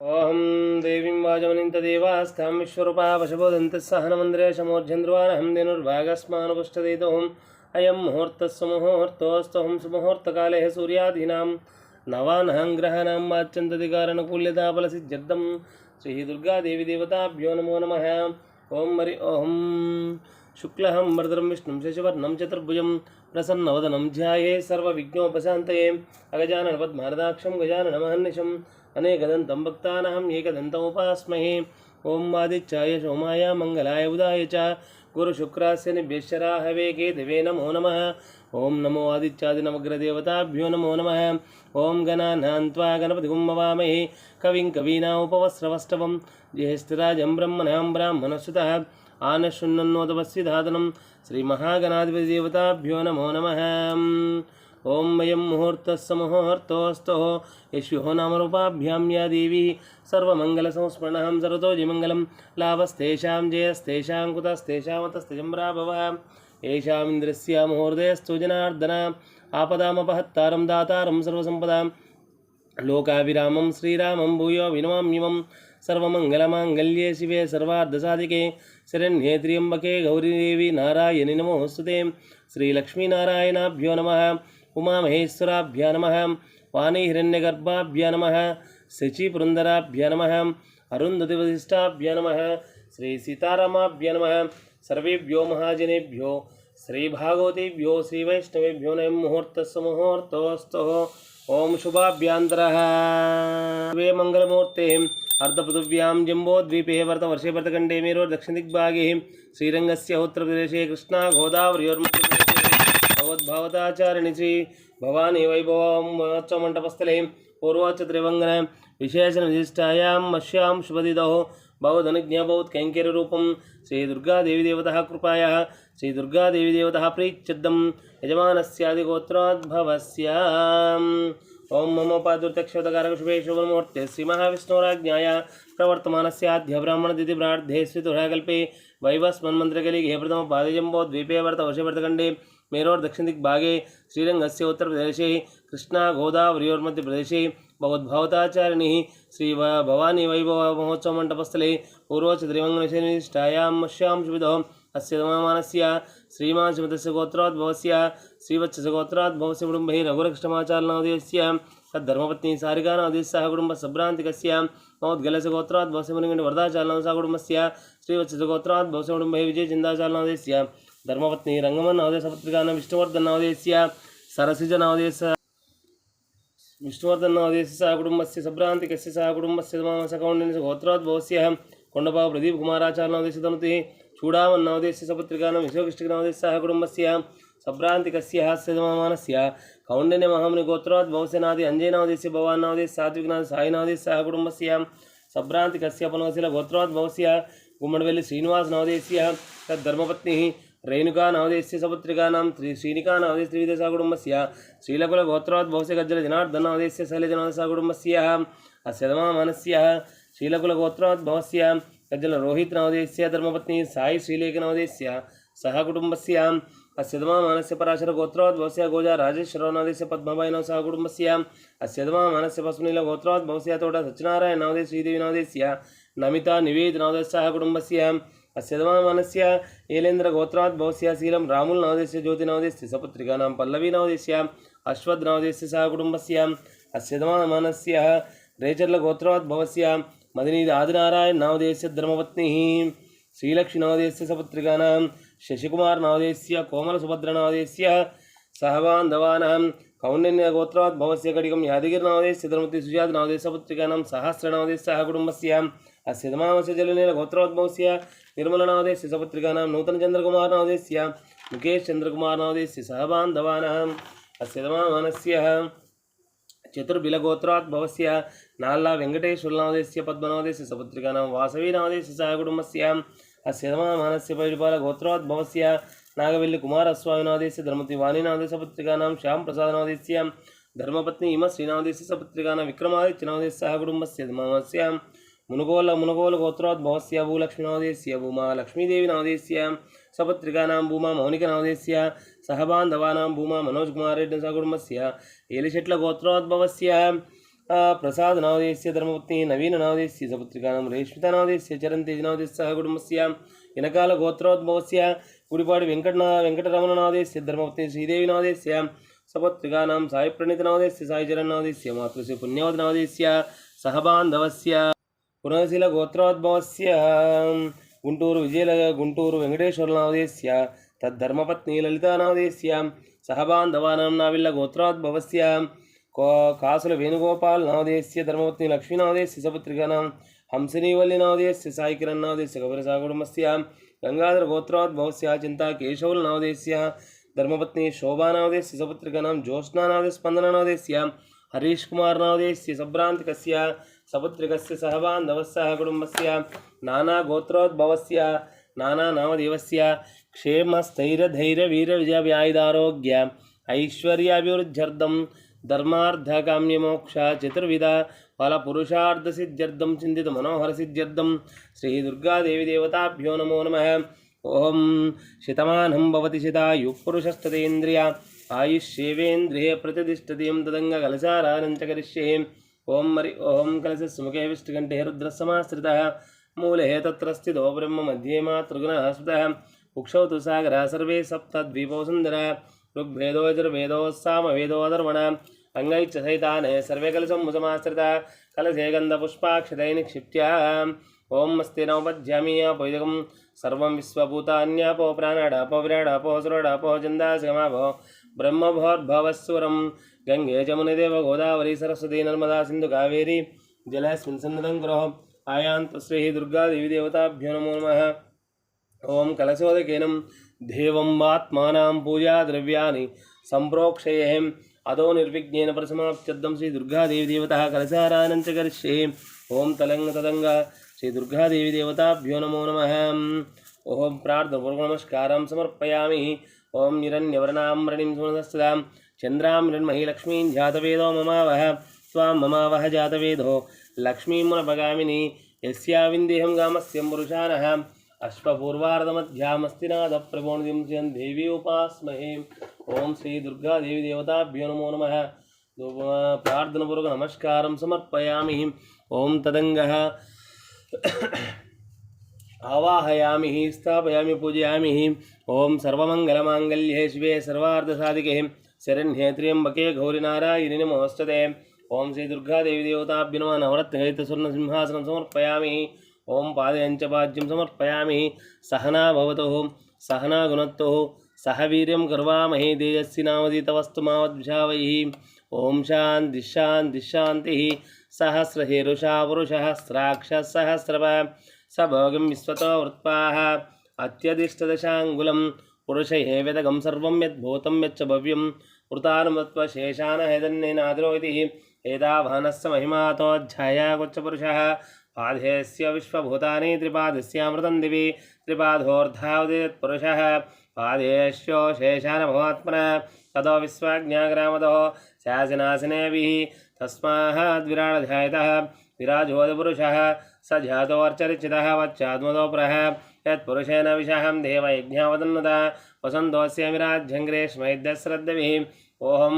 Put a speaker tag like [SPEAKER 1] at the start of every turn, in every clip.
[SPEAKER 1] अहं देवीं वाचमनिन्तदेवास्तां विश्वरूपा वशभो सुमुहूर्त काले सूर्यादीना नवान मुहूर्तस्वमुहूर्तोऽस्त्वहं सुमुहूर्तकाले सूर्यादीनां नवानहं श्री दुर्गा देवी देवताभ्यो नमो नम। ओं हरि ओं। शुक्ल हम विष्णु वरदरं चतुर्भुज प्रसन्न चतुर्भुजं प्रसन्नवदनं अगजानन सर्वविघ्नोपशान्तये। गजानन गजाननमहर्निशं अनेकदन्तं भक्तानाम् एकदन्तमुपास्महे ॐ आदित्याय सोमाय, मङ्गलाय, उदाय च। गुरुशुक्रास्य निभ्यश्चराहवे केतवे नमो नम। ओं नमो आदित्यादिनवग्रदेवताभ्यो नमो नम नमः। ॐ गणानान्त्वा गणपतिगुं मवामहे कविं कवीनामुपवस्रवस्तवं ज्येष्ठराजं ब्रह्मणां ब्राह्मणसुतः आनशुन्नन्नो श्री महागणाधिपतिदेवताभ्यो नमो नमः। ओं वयं मुहूर्तस्समुहूर्तोऽस्तो यश्यो नामरूपाभ्यां या देवी। सर्वमङ्गलसंस्मरणं सर्वतोजिमङ्गलं लाभस्तेषां जयस्तेषां कुतस्तेषामतस्तेजम्राभव येषामिन्द्रस्य मुहूर्तेस्तु जनार्दन। आपदामपहत्तारं दातारं सर्वसम्पदां लोकाभिरामं श्रीरामं भूयो विनमाम्यमं सर्वमङ्गलमाङ्गल्ये शिवे सर्वार्धसाधिके। शरण्ये त्र्यम्बके गौरीदेवी नारायणी नमोस्तुते श्रीलक्ष्मीनारायणाभ्यो नमः। उमामहेश्वराभ्य नम। वाणीहिण्यगर्भाभ्य नम। शचीपुरंदराभ्य नम। अरुंधतिवशिष्ठाभ्य नम। श्री सीताराभ्य नम। सर्वेभ्यो महाजनेभ्यो। श्री भागवतेभ्यो श्री वैष्णवेभ्यो नय मुहूर्त मुहूर्तस्तु ओम शुभाभ्यांतर वे मंगलमूर्ते अर्धपृथिव्यां जम्बोद्वीपे वर्तवर्षे वर्तखण्डे मेरो दक्षिण दिग्भागे श्रीरंग से उत्तर प्रदेश कृष्णा गोदावरी భగవద్భావతాచారిణి శ్రీ భవానీ వైభవం మహోత్సవమంటపస్థలే పూర్వోచ్చత్రివంగన విశేషనిధిష్టాయాం మశ్యాం శుభదిదో శుభదిదౌ కైంకర్య రూపం శ్రీ దుర్గాదేవి దేవత కృపాయ శ్రీ దుర్గాదేవి దేవత ప్రీచ్ఛబ్దం యజమానస్యాదిగోత్రాద్భవస్యాం. ఓం మమ పాదుర్తక్షోదకారకుశుభే శుభముహూర్తే శ్రీ మహావిష్ణురాజ్ఞాయ ప్రవర్తమానస్యాధ్య బ్రాహ్మణ దితి ప్రార్థే శ్రీ దురాకల్పి వైవస్మన్మంత్రకలి ఘేప్రథమ పాదజంబో ద్వీపే వర్త वशवर्तखण्डे मेरोर, दक्षिण दिग्भागे श्रीरंग से उत्तर प्रदेश मेरोर् दक्षिणदिग्भागे श्रीरङ्गस्य उत्तरप्रदेशे कृष्णागोदावरयोर्मध्यप्रदेशे भवद्भवताचारिणिः श्री भवानी वैभव महोत्सव मंडपस्थले वैभवमहोत्सवमण्डपस्थले पूर्वचतुरिवङ्गनिष्ठायां मश्यां शुभिदौ अस्य नममानस्य श्रीमांशमतस्य गोत्राद्भवस्य श्रीवत्सगोत्राद्भवस्य कुटुम्बैः रघुरक्षमाचार्यनामोदयस्य तद्धर्मपत्नी सारिकानामोदयस्याः कुटुम्बसभ्रान्तिकस्य मौद्गलस्य गोत्राद्भवस्य मुनिगण्डवरदाचार्यनामसा कुटुम्बस्य श्रीवत्सगोत्राद्भवस्य कुटुम्बैः विजयचिन्दाचार्यनामोदयस्य धर्मपत्नी रंगम नवदेश पत्रिका विष्णुवर्धन नवदेश सरसीज नवदेश विष्णुवर्धन नवदेश सह कुटुंब से सभ्रांति कस्य सह कुटुंब से गोत्रवाद गोत्रोस्य कुंडबाब प्रदीप कुमाराचार नवदेश धनुति चूड़ाम नवदेश पत्रिका विशोकृष्टिक नवदेश सह कुटुंब से सब्रांति कस्य हास्यमान से कौंडन्य महामुनि गोत्रोद्वसेनाद अंजय नवदेश भवान नवदेश सात्विकनाद साई नवदेश सह कुटुंब से सब्रांति कस्य पुनवशील गोत्रोद्वस्य गुम्मणवेल्ली श्रीनिवास नवदेश तद्धर्मपत्नी రేణుకా నవదేశ్య సపుత్రికానాం శ్రీ శ్రీనికా నవదేశ త్రివిధ సాగుడుంబస్య శ్రీలకుల గోత్రాత్ భౌస్య గజ్జల జనార్దన నవదేశ్య శైలజ నవద సాగుడుంబస్య అశ్యదమా మనస్య శ్రీలకుల గోత్రాత్ భవస్య గజ్జల రోహిత్ నవదేశ్య ధర్మపత్ని సాయి శ్రీలేఖ నవదేశ్య సహ కుటుంబస్య అస్యదమా మానస్య పరాశర గోత్రాత్ భవస్య గోజా రాజేశ్వరరావు నవదేశ పద్మభాయి నవసహ కుటుంబస్య అస్యదమా మానస్య పశునీల గోత్రాత్ భవస్య తోట సత్యనారాయణ నవదేశ శ్రీదేవి నవదేశ్య నమిత నివేద నవదేశ సహ కుటుంబస్య అస్య మనస్య ఏలేంద్ర గోత్రాద్భవస్య శీలం రాముల్ నవదేశ్య జ్యోతి నవదేశ్య సపుత్రికానాం పల్లవీ నవదేశ్య అశ్వద్ నవదేశ్య సహ కుటుంబస్య అస్య మనస్య రేచర్ల గోత్రోద్భవస్య మదినీది ఆదినారాయణ నవదేశ్య ధర్మపత్ని శ్రీలక్ష్మి నవదేశ్య సపుత్రికానాం శశికుమార్ నవదేశ్య కోమల సుభద్ర నవదేశ్య సహబాంధవానాం కౌండిన్య గోత్రోద్భవస్య కడికం యాదగిరి నవదేశ్య ధర్మతి సుజాత నవదేశ సపుత్రికానాం సహస్ర నవదేశ సహ కుటుంబస్య అస్య దమామస్య జలనీల గోత్రోద్భవస్య నిర్మల నవదేశ్య సపుత్రికానాం నూతన చంద్రకుమార్ నవదేశ్య ముఖేష్ చంద్రకుమార్ నవదేశ్య సహబాంధవానాం అస్య దమానస్య చతుర్బిలగోత్రాద్భవస్య నాల్లా వెంకటేశ్వరనామదేశ్య పద్మనామదేశ్య సపుత్రికానాం వాసవీనామదేశ్య సహ కుటుంబస్య అస్య దమానస్య పరిపాల గోత్రోద్భవస్య నాగవెల్లి కుమారస్వామినామదేశ్య ధర్మతి వాణినామదేశ मुनगोल मुनगोल भूलक्ष्मी नवदय भूमा लक्ष्मीदेवीनादेस्य सपत्रिकानां भूमा मौनिकनादेस्य सहबान्धवानां भूमा मनोजकुमारेड्डी सकुटुम्बस्य एलिशेट्लगोत्रोद्भवस्य प्रसाद नवदेश्य धर्मपत्नी नवीन नवदेश्य सपुत्रिकानां रेश्मिता नावदेश्य चरन्तेज नवदेश्य कुटुम्बस्य इनकाल गोत्रोद्भवस्य गुडिपाडि वेंकट वेंकटरमण नवदेश्य धर्मपत्नी श्रीदेवी नवदेश्य सपत्रिकानां साई प्रणीत नवदेश्य साई चरण नवदेश्य मातृश्री पुण्यवत नवदेश्य सहबांधवस्य पुनशिलगोत्रोद्भवस्य गुण्टूरु विजयल गुण्टूरु वेङ्कटेश्वरनावदेस्य तद्धर्मपत्नी ललितानावदेस्य सहबान्धवानां नाविल्लगोत्रोद्भवस्य को कासुल वेणुगोपालनावदेस्य धर्मपत्नी लक्ष्मीनावदेस्य सपुत्रिकानां हंसिनीवल्लिनावदेस्य सायिकिरन्नावदेस्य कपिलसाकुटुम्बस्य गङ्गाधरगोत्रोद्भवस्य चिन्ता केशवलनावदेस्य धर्मपत्नी शोभानावदेस्य सपुत्रिकानां ज्योत्स्नानावदेस्य स्पन्दनावदेस्य हरीश्कुमारनावदेस्य सभ्रान्तिकस्य सपुत्रिकस्य सहबान्धवस्य कुटुम्बस्य नानागोत्रोद्भवस्य नानानामदेवस्य क्षेमस्थैर्यधैर्यवीरविजयव्यायुधारोग्य ऐश्वर्याभिवृद्ध्यर्थं धर्मार्थकाम्यमोक्ष चतुर्विध फलपुरुषार्थसिद्ध्यर्थं चिन्तितमनोहरसिद्ध्यर्थं श्रीदुर्गादेवीदेवताभ्यो नमो नमः ॐ शतमानं भवति शतायुः पुरुषस्ततेन्द्रिय आयुष्येवेन्द्रिये प्रतिष्ठतीं तदङ्गकलचारानं च करिष्ये ॐ मरि ॐ कलशस्मुखे विष्टुकण्ठे रुद्रसमाश्रितः। मूले तत्र स्थितो ब्रह्म मध्ये मातृगुणः स्मृतः कुक्षौ तु सागरः सर्वे सप्तद्वीपौ सुन्दरः। ऋग्वेदो यजुर्वेदो सामवेदो अधर्वण अङ्गैश्च सहिताने सर्वे कलशमुसमाश्रितः कलशे गन्धपुष्पाक्षतै निक्षिप्य ॐ अस्ति नवपद्यामि अपैदकं सर्वं विश्वभूतान्यापो प्राणाडापो विराडापो सुराडापो గంగే జమునదేవ గోదావరి సరస్వతి నర్మదా సింధు కావేరి జలస్మిన్ సన్నదం గృహం ఆయాంతశ్రీ దుర్గాదేవి దేవతాభ్యో నమో నమ. ఓం కలశోదకేనం. దేవం వాత్మానాం పూజా ద్రవ్యాన్ని సంప్రోక్షయేహం. అదో నిర్విఘ్నేన పరిసమాప్త్యర్థం శ్రీ దుర్గాదేవి దేవత కలశారానంచ కరిష్యే. ఓం తలంగ తదంగ శ్రీ దుర్గాదేవి దేవతాభ్యో నమో నమ. ఓం ప్రార్థన నమస్కారం సమర్పయామి. ఓం నిరన్యవర్ణాం రణిం చంద్రామృన్మహీలక్ష్మీం జాతవేదో మమావహ స్వాం మమావహ జాతవేదో లక్ష్మీమునపగామిని యస్యావిందేహం గామస్యం పురుషాణ అశ్వపూర్వార్ధమధ్యామస్తినాథ ప్రబోణించన్ దేవి ఉపాస్మహే ఓం శ్రీ దుర్గాదేవి దేవతాభ్యో నమో నమ ప్రార్థనపూర్వక నమస్కారం సమర్పయామి ఓం తదంగ ఆవాహయామి స్థాపయామి పూజయామి ఓం సర్వమంగళమాంగళ్యే శివే సర్వార్ధసాధికే శరణ్యేత్రియంబకే గౌరినారాయణి నమోస్తతే ఓం శ్రీ దుర్గాదేవి దేవతాభ్య నమ నవరత్నగైత స్వర్ణ సింహాసనం సమర్పయామి ఓం పాదయంచ పాద్యం సమర్పయామి సహనా భవతో సహనా గుణత్తో సహ వీర్యం కర్వామహే తేజస్వినామదీతవస్తు మావద్భావై ఓం శాంతి శాంతి శాంతి సహస్రహేరుషా పురుషహస్రాక్ష సహస్రవ సభోగం విశ్వతో వృత్పా అత్యధిష్టదశాంగులం पुरुषये वेदगं सर्वं यद्भूतं यच्च भव्यं वृतानुमत्वशेषानहेदन्नेनादरो इति एतावानस्य महिमातोऽध्याया कुच्चपुरुषः पादेस्य विश्वभूतानि त्रिपादस्यामृतं दिवि त्रिपादोऽर्धावदेत्पुरुषः पादेश्यो शेषानभवात्मना, ततो विश्वाज्ञाग्रामतो शासनासनेभिः तस्माद्विराडध्यायतः विराजोदपुरुषः। स जातोऽर्चरिचितः वच्चात्मतोप्रः యత్పురుషేణ విషహం దేవయజ్ఞావదన్నత వసంతోస్య విరాజ్యంగ్రేష్మైద్యశ్రద్ధవి ఓహం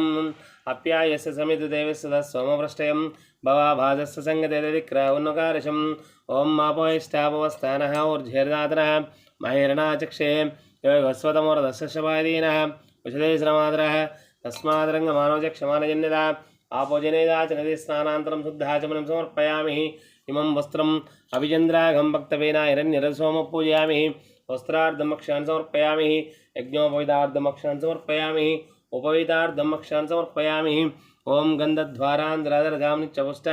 [SPEAKER 1] అప్యాయస్య సమితి దేవస్సుత సోమపృష్టయం భవాభాజస్స సంగతిక్రౌన్నకారశం ఓం మాపోయిష్టాపవస్థాన ఊర్ధ్యర్దాతన మహిరణాచక్షే యోగస్వతమోరదశపాదీన ఉషదేశ్రమాదర తస్మాదరంగమానోజక్షమానజన్యత ఆపోజనేదాచ నది స్నానాంతరం శుద్ధాచమనం సమర్పయామి इमं वस्त्रम् अभिचन्द्राघं भक्तवेन हिरण्यरसोमपूजयामि। वस्त्रार्धमक्षान् समर्पयामि यज्ञोपवितार्धमक्षान् समर्पयामि उपवितार्धमक्षान् समर्पयामि ॐ गन्धध्वारान्ध्राधरधां नित्यपुष्ट।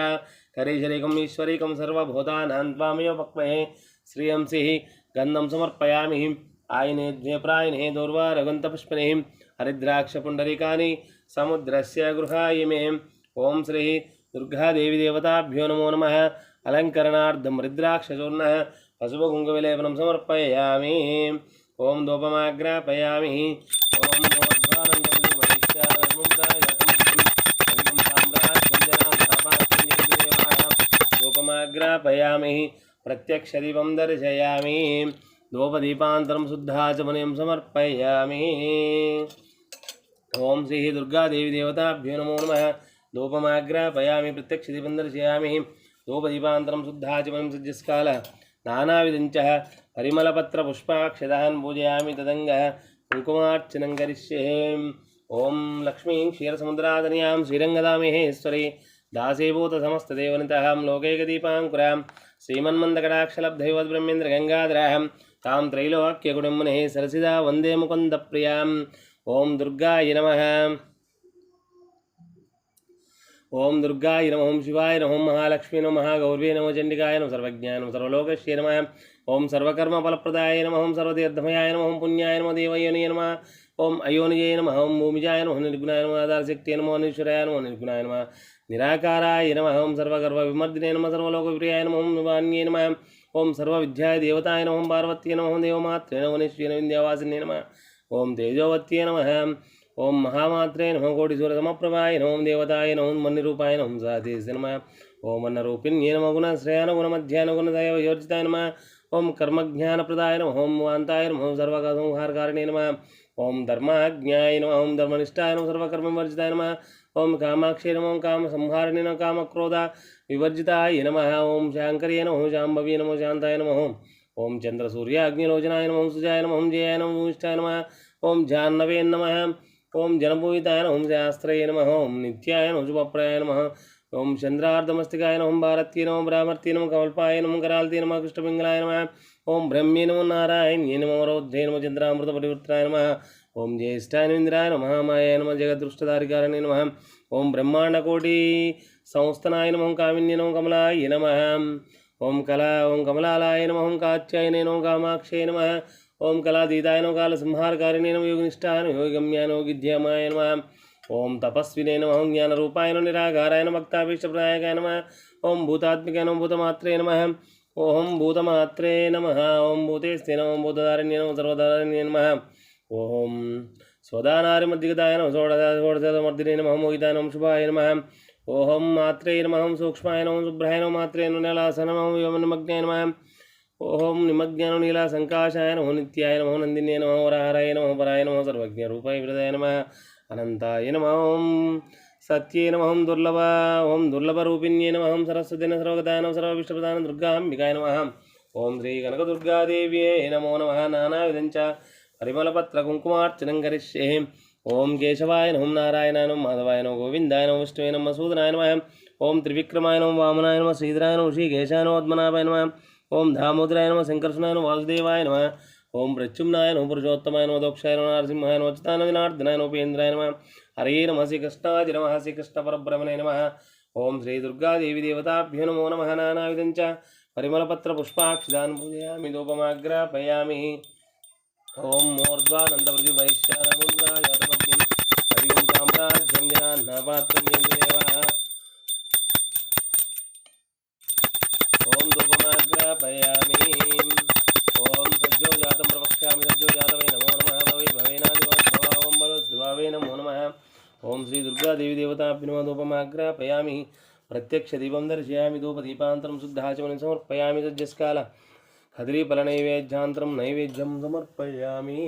[SPEAKER 1] करीशरीकम् ईश्वरीकं सर्वभूतानां त्वामेव पक्वहे श्रियंसिः गन्धं समर्पयामि। आयने द्वेप्रायणे दूर्वारगन्तपुष्पणे हरिद्राक्षपुण्डरीकानि समुद्रस्य गृहाय मे। ॐ श्री दुर्गादेवीदेवताभ्यो नमो नमः। अलङ्करणार्थं रुद्राक्षचूर्णः पशुपकुङ्कुमलेपनं समर्पयामि। ॐ धूपमाग्रापयामि। ॐ धूपमाग्रापयामि प्रत्यक्षदीपं दर्शयामि धूपदीपान्तरं शुद्धाचमनीं समर्पयामि ॐ श्री दुर्गादेवीदेवताभ्यो नमो नमः धूपमाग्रापयामि प्रत्यक्षदीपं दर्शयामि ధూపదీపాంతరం శుద్ధాచమనం సజ్జస్కాల నానావిధంచ పరిమళపత్ర పుష్పాక్షదాన్ పూజయామి తదంగ కుంకుమార్చనం కరిష్యే ఓం లక్ష్మీ క్షీరసముద్రాదనయాం శ్రీరంగదామేశ్వరి దాసీభూత సమస్తదేవనితాం లోకైకదీపాంకురాం శ్రీమన్మందకటాక్షలబ్ధైవద్బ్రహ్మేంద్ర గంగాధరాం తాం త్రైలోక్యకుడుంబునే సరసిదా వందే ముకుంద ప్రియాం ఓం దుర్గాయ నమ ఓం శివాయ నమ ఓం మహాలక్ష్మీ నమ మహాగౌర్వే నమ చండికాయ నమ సర్వజ్ఞాయ నమ సర్వలోకశ్య నమ ఓం సర్వకర్మ ఫలప్రదాయ నమ ఓం సర్వతీర్థమయాయ నమ ఓం పుణ్యాయ నమ దేవయోనియ నమ ఓం అయోనిజయ నమ ఓం భూమిజాయ నమ నిర్గుణాయ నమ ఆధారశక్తి నమో ఈశ్వరాయ నమో నిర్గుణాయ నమ నిరాకారాయ నమ ఓం సర్వగర్వ విమర్దినే నమ సర్వలోకప్రియాయ నమ ఓం నివాన్యే నమ ఓం సర్వవిద్యాయ దేవతాయ నమ ఓం పార్వత్యే నమ ఓం దేవమాత్రే నమ నిశ్వీన విద్యావాసిన్యే నమ ఓం తేజోవత్యే నమ ओम महामात्रे नमः कोटिसूर समप्रभाय नमो देवताय नमो मन्निरूपाय नमः साधेश नम ओम अन्नरूपिण येनम गुण श्रेयान गुण मध्यान गुण योजिताय नम ओम कर्मज्ञानप्रदाय नमः ओम वान्ताय नमः सर्वकसंहारकारिणे नम ओम धर्माज्ञाय नम ओम धर्मनिष्ठाय सर्वकर्म सर्वकर्मवर्जिताय नम ओम कामाक्षे नम ओम कामसंहारिणे काम क्रोध विवर्जिताय नम ओम शांकर नम ओम शाम्भवी नम शांताय नम ओम चंद्रसूर्याग्निरोचनाय नमः सुजाय नम ओम जयाय नम ओम ओम जाह्नवे नम ओम जनभूताय नम ओम शास्त्रय नम ओम नित्याय नम शुभप्राय नम ओम चंद्रार्धमस्तिकाय नम भारतीय नम ब्राह्मर्ती नम कवल्पाय नम करालती नम कृष्णपिंगलाय नम ओम ब्रह्म्ये नम नारायण्ये नम रौद्रय नम चंद्रामृतपरिवृत्राय नम ओम ज्येष्ठानिंद्राय नम महामाय नम जगदृष्टधारिकारिणे नम ओम ब्रह्मांडकोटि संस्थनाय नम कामिन्य नम कमलाय नम ओम कला ओम कमलालाय नम ओम कात्याय नम कामाक्षय नम ओम कलातीताय नम काल संहारकारिणे नम योगनिष्ठाय नम योगगम्याय नम गिध्यमाय नम। ओम तपस्विने नम ओं ज्ञान रूपाय नम निरागाराय नम भक्ताभीष्ट प्रदायकाय नम। ओम भूतात्मक नम, भूतमात्रे नम। ओम भूतमात्रे नम। ओं भूतेस्ते नम, ओम भूतधारिण्य नम सर्वधारिण्य नम। ओम स्वदानारिमद्दिगताय नम षोडशोडशमर्दिने नम, मोहिताय नम, शुभाय नम। ओहम मात्रे नम सूक्ष्माय नम शुभ्राय नम, मात्रे नम नलासन नम नम। నలాసన నమ వ్యోమనిమగ్నాయ నమ ఓం నిమజ్ఞానం నీలా సంకాశాయ నమో నిత్యాయ నమో నందిన్యే నమో వరహరాయ నమో పరాయ నమో సర్వజ్ఞ రూపాయ విరదాయ నమ అనంతాయ నమ ఓం సత్యే నమ ఓం దుర్లభ ఓం దుర్లభ రూపిణ్యే నమ ఓం సరస్వతి సర్వగతాయ నమ సర్వవిష్ణుప్రదాన దుర్గాంబికాయ నమ ఓం శ్రీ కనకదుర్గాదేవ్యే నమో నమ నానావిధంచ పరిమళపత్ర కుంకుమార్చనం కరిష్యే ఓం కేశవాయ నమం నారాయణాయ నమ మాధవాయ నమ గోవిందాయ నమ విష్ణువే నమ మసూదనాయ నమ ఓం త్రివిక్రమాయ నమ వామనాయ నమ శ్రీధరాయ నమ శ్రీకేశాయ నమ పద్మనాభాయ నమ ఓం దామోదరాయ నమ శంకర్షణాయ నమ వాసుదేవాయ నమ. ఓం ప్రత్యుమ్నాయ నమ పురుషోత్తమాయ నమ దోక్షాయ నమ నరసింహాయ నమ అచ్యుతాన వినార్దనాయ నమ నమ. హరే నమ శ్రీకృష్ణాది నమ శ్రీకృష్ణ పరబ్రహ్మణే నమ. ఓం శ్రీ దుర్గాదేవి దేవతాభ్యో నమో నమ నానావిధంచ. పరిమళపత్ర పుష్పాక్షిదాన్ పూజయామి ధూపమాగ్రాపయామి. ఓం మోర్ధ్వానందవృతి మూర్ధ్వానందవృతి వైశ్యానముద్రాయాతమగ్నిం హరిం సామ్రాజ్యం జనాన్నపాత్రం జంజదేవः स्थापयामि ॐ सज्जोजातं प्रवक्ष्यामि, सज्जोजातवे नमो नमः, भवे भवेनादिवद्भवावं नमो नमः। ॐ श्री दुर्गादेवी देवताभ्युनोदोपमाग्रापयामि प्रत्यक्षदीपं दर्शयामि, धूपदीपान्तरं शुद्धाचमनं समर्पयामि, सज्जस्काल। खद्रीफलनैवेद्यान्तरं नैवेद्यम समर्पयामी।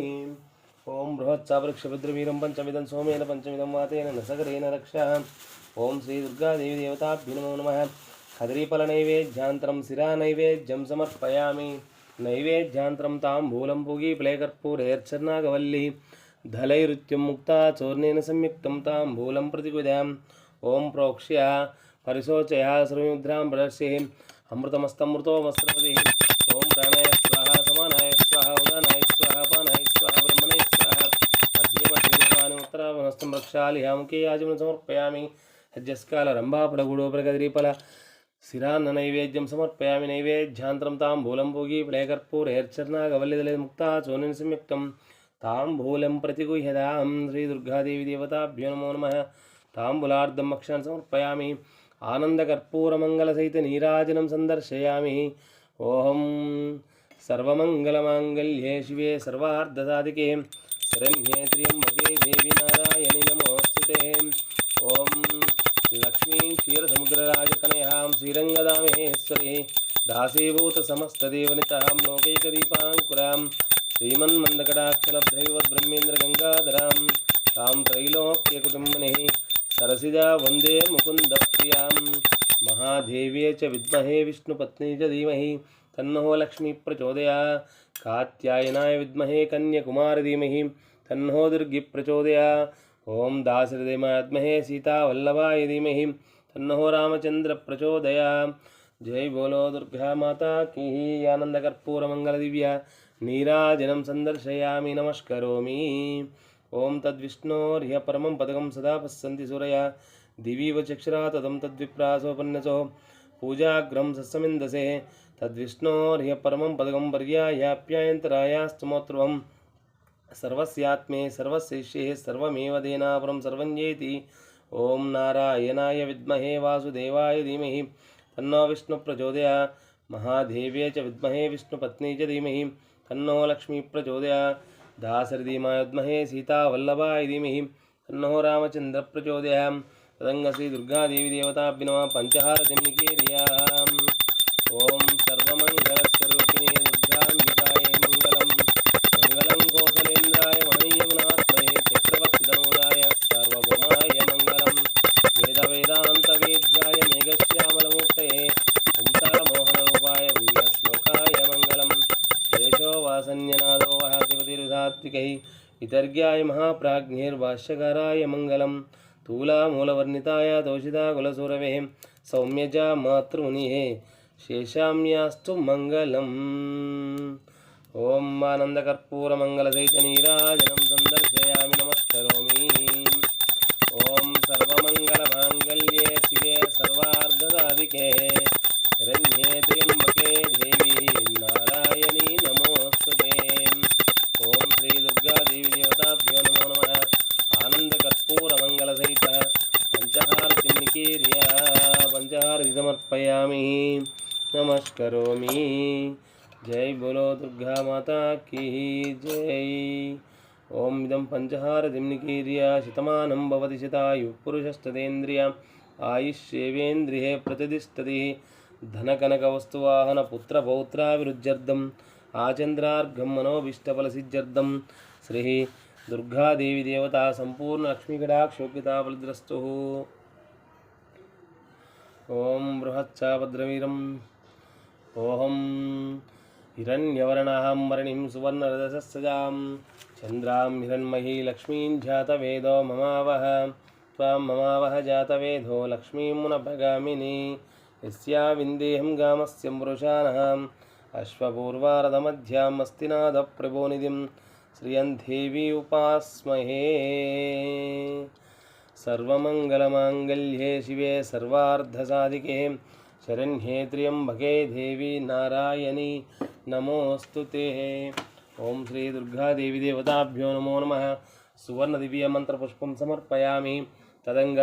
[SPEAKER 1] ओम बृहत्सावृक्षभद्रवीरं पंचमिदं सोमेन पंचमिदं वातेन न सगरेण रक्षा ओम श्री दुर्गा देवी नमो नमः శ్రీ నైవేద్యాంతరం శిరా నైవేద్యం సమర్పయామి. నైవేద్యాంతరం తాంబూలం పూగి ప్లేకర్పూరేర్చర్నాగవల్లి. ధలైరుత్యం ముక్త చోర్ణేన సంయుక్తం తాంబూలం ప్రతికుదాం ఓం ప్రోక్ష్య పరిశోచయ సర్వముద్రాం ప్రదర్శి. అమృతమస్తమృతోమస్రపతి ఓం ప్రాణాయ స్వాహ సమానాయ స్వాహ ఉదానాయ స్వాహ పానాయ స్వాహ బ్రహ్మణయ స్వాహ. మధ్య మధ్యమాని ఉత్తరావనస్తం రక్షాలిహాముఖే యాజమున సమర్పయామి హజ్జస్కాల రంభాఫలగూడోపరగదిరీఫల శిరాన్న నైవేద్యం ಸಿರಾನ್ನ ನೈವೇದ್ಯಂ ಸಮರ್ಪಯಾಮಿ ನೈವೇದ್ಯಾಂತರಂ ತಾಂಬೂಲಂ ಭೋಗಿ ಪ್ಲೇಕರ್ಪೂರೇರ್ಚರ್ನಾಗವಲ್ಯದಲೆ ಮುಕ್ತ ಚೋನಿನ ಸಂಯುಕ್ತಂ ತಾಂಬೂಲಂ ಪ್ರತಿಗುಹ್ಯದಾಂ ಶ್ರೀ ದುರ್ಗಾದೇವಿ ದೇವತಾಭ್ಯೋ ನಮೋ ನಮಃ ತಾಂಬೂಲಾರ್ಧಂ ಅಕ್ಷಾನ್ ಸಮರ್ಪಯಾಮಿ ಆನಂದಕರ್ಪೂರಮಂಗಲಸಹಿತ ನೀರಾಜನಂ ಸಂದರ್ಶಯಾಮಿ ಓಂ ಸರ್ವಮಂಗಲಮಾಂಗಲ್ಯೇ ಶಿವೆ ಸರ್ವಾರ್ಧಸಾಧಿಕೆ ಶರಣ್ಯೇ ತ್ರ್ಯಂಬಕೆ ದೇವಿ ನಾರಾಯಣಿ ನಮೋಸ್ತುತೆ ಓಂ लक्ष्मीं क्षीरसमुद्रराजतनयां श्रीरङ्गदामहेश्वरे दासीभूतसमस्तदेवनितां लोकैकदीपाङ्कुरां श्रीमन्मन्दकटाक्षलब्धविवद्ब्रह्मेन्द्रगङ्गाधरां तां त्रैलोक्यकुटुम्बिनिः सरसिजा मुकुंद प्रिया महादेव्ये च विद्महे विष्णुपत्नी च धीमहि, तन्नो लक्ष्मीप्रचोदया कात्यायनाय विद्महे कन्यकुमारधीमहि तन्नो दुर्गी प्रचोदया तन्नो दुर्गि प्रचोदया ॐ दासहृदयमात्महे सीतावल्लभाय धीमहि तन्नो रामचन्द्र प्रचोदया जय बोलो दुर्गा माता की। आनन्दकर्पूरमङ्गलदिव्या नीराजनं सन्दर्शयामि, नमस्करोमि। ॐ तद्विष्णोर्ह्य परमं पदकं सदा पश्यन्ति सूरया। दिवीव चक्षुरा तदं तद्विप्रासोपन्यसो पूजाग्रं सस्समिन्दसे। तद्विष्णोर्ह्य परमं पदकं पर्यायाप्यायन्तरायास्तमोत्रुवम् सर्वस्यात्मे सर्वशिष्ये सर्वमेव देनापुरं सर्वं येति ॐ नारायणाय विद्महे वासुदेवाय धीमहि। तन्नो विष्णुप्रचोदया। महादेव्ये च विद्महे विष्णुपत्नी च धीमहि। तन्नो लक्ष्मी प्रचोदया दासरधीमाय विद्महे सीतावल्लभाय धीमहि। तन्नो रामचन्द्र प्रचोदया तदङ्ग श्रीदुर्गादेवी देवताभ्य नमः। पञ्चहारतिनिकेर्याम् ॐ सर्वमङ्गलस्वरूपिणे వితర్గ్యాయ మహాప్రాజ్ఞేర్భాష్యకారాయ మంగళం తూలామూలవర్ణితాయ తోషితాకులసూరవే సౌమ్యజా మాతృమునిహే శేషామ్యాస్తు మంగళం ఓం ఆనందకర్పూరమంగళచైతనీరాజనం సంద की जय ॐ इदं पञ्चहारतिं निकीर्य शतमानं भवति शतायुः पुरुषस्तदेन्द्रिय आयुष्येवेन्द्रिये प्रतिष्ठतिः धनकनकवस्तुवाहनपुत्रपौत्राभिरुज्यर्थम् आचन्द्रार्घं मनोभीष्टफलसिद्ध्यर्थं श्रीः दुर्गादेवी देवता सम्पूर्णलक्ष्मीकटाक्षोग्यताफलद्रस्तुः ॐ बृहच्चाभद्रवीरम् ओहं हिरण्यवर्णां वर्णिं सुवर्णरजसस्सजां। चन्द्रां लक्ष्मीं जातवेदो ममावह। ममावह जातवेदो लक्ष्मीं मुनभगामिनी। यस्या विन्देहं गामस्य मृषाणम् अश्वपूर्वारदमध्याम् अस्तिनादप्रभोनिधिं श्रियं देवी उपास्महे। सर्वमङ्गलमाङ्गल्ये शिवे सर्वार्धसाधिके। शरण्ये त्र्यम्बके देवी नारायणी। नमोऽस्तु ते। ॐ श्रीदुर्गादेवी देवताभ्यो नमो नमः। सुवर्णदिव्यमन्त्रपुष्पं समर्पयामि। तदङ्ग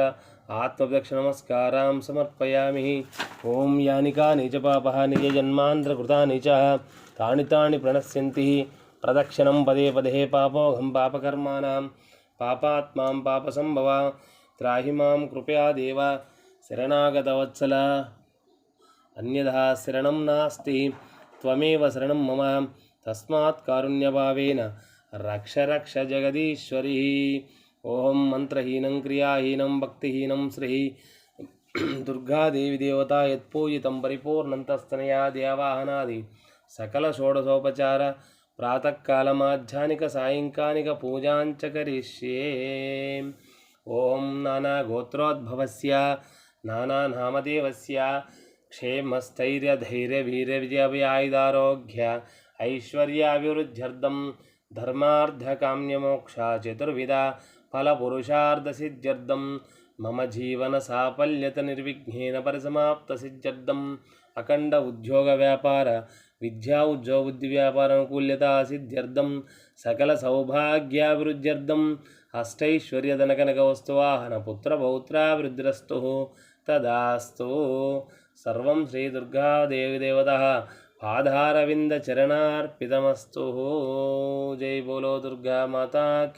[SPEAKER 1] आत्मप्रदक्षिणमस्कारां समर्पयामि। ॐ यानि कानि च पापानि च जन्मान्तरकृतानि च। तानि तानि प्रणश्यन्ति। प्रदक्षिणं पदे पदे पापोऽहं पापकर्माणां। पापात्मां पापसम्भवा। त्राहि माँ कृपया देव। शरणागतवत्सल। अन्यथा शरणं नास्ति। त्वमेव शरणं मम तस्मात् कारुण्यभावेन रक्ष रक्ष जगदीश्वरी ॐ मन्त्रहीनं क्रियाहीनं भक्तिहीनं श्री दुर्गादेवी క్షేమస్థైర్యధైర్యవీరవిజయవ్యాయుధారోగ్య ఐశ్వర్యాభివృద్ధ్యర్థం ధర్మార్థకామ్యమోక్ష చతుర్విధ ఫలపురుషార్థసిద్ధ్యర్థం మమ జీవన సాఫల్యత నిర్విఘ్నేన పరిసమాప్త సిద్ధ్యర్థం అఖండ ఉద్యోగ వ్యాపార విద్యా ఉద్యోగబుద్ధి వ్యాపారానుకూల్యత సిద్ధ్యర్థం సకల సౌభాగ్యాభివృద్ధ్యర్థం అష్టైశ్వర్యధనకనక వస్తువాహన పుత్ర తదాస్తు సర్వం శ్రీ దుర్గాదేవిదేవత పాదారవింద చరణార్పితమస్తు జై బోలో దుర్గా మాతా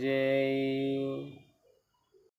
[SPEAKER 1] జై.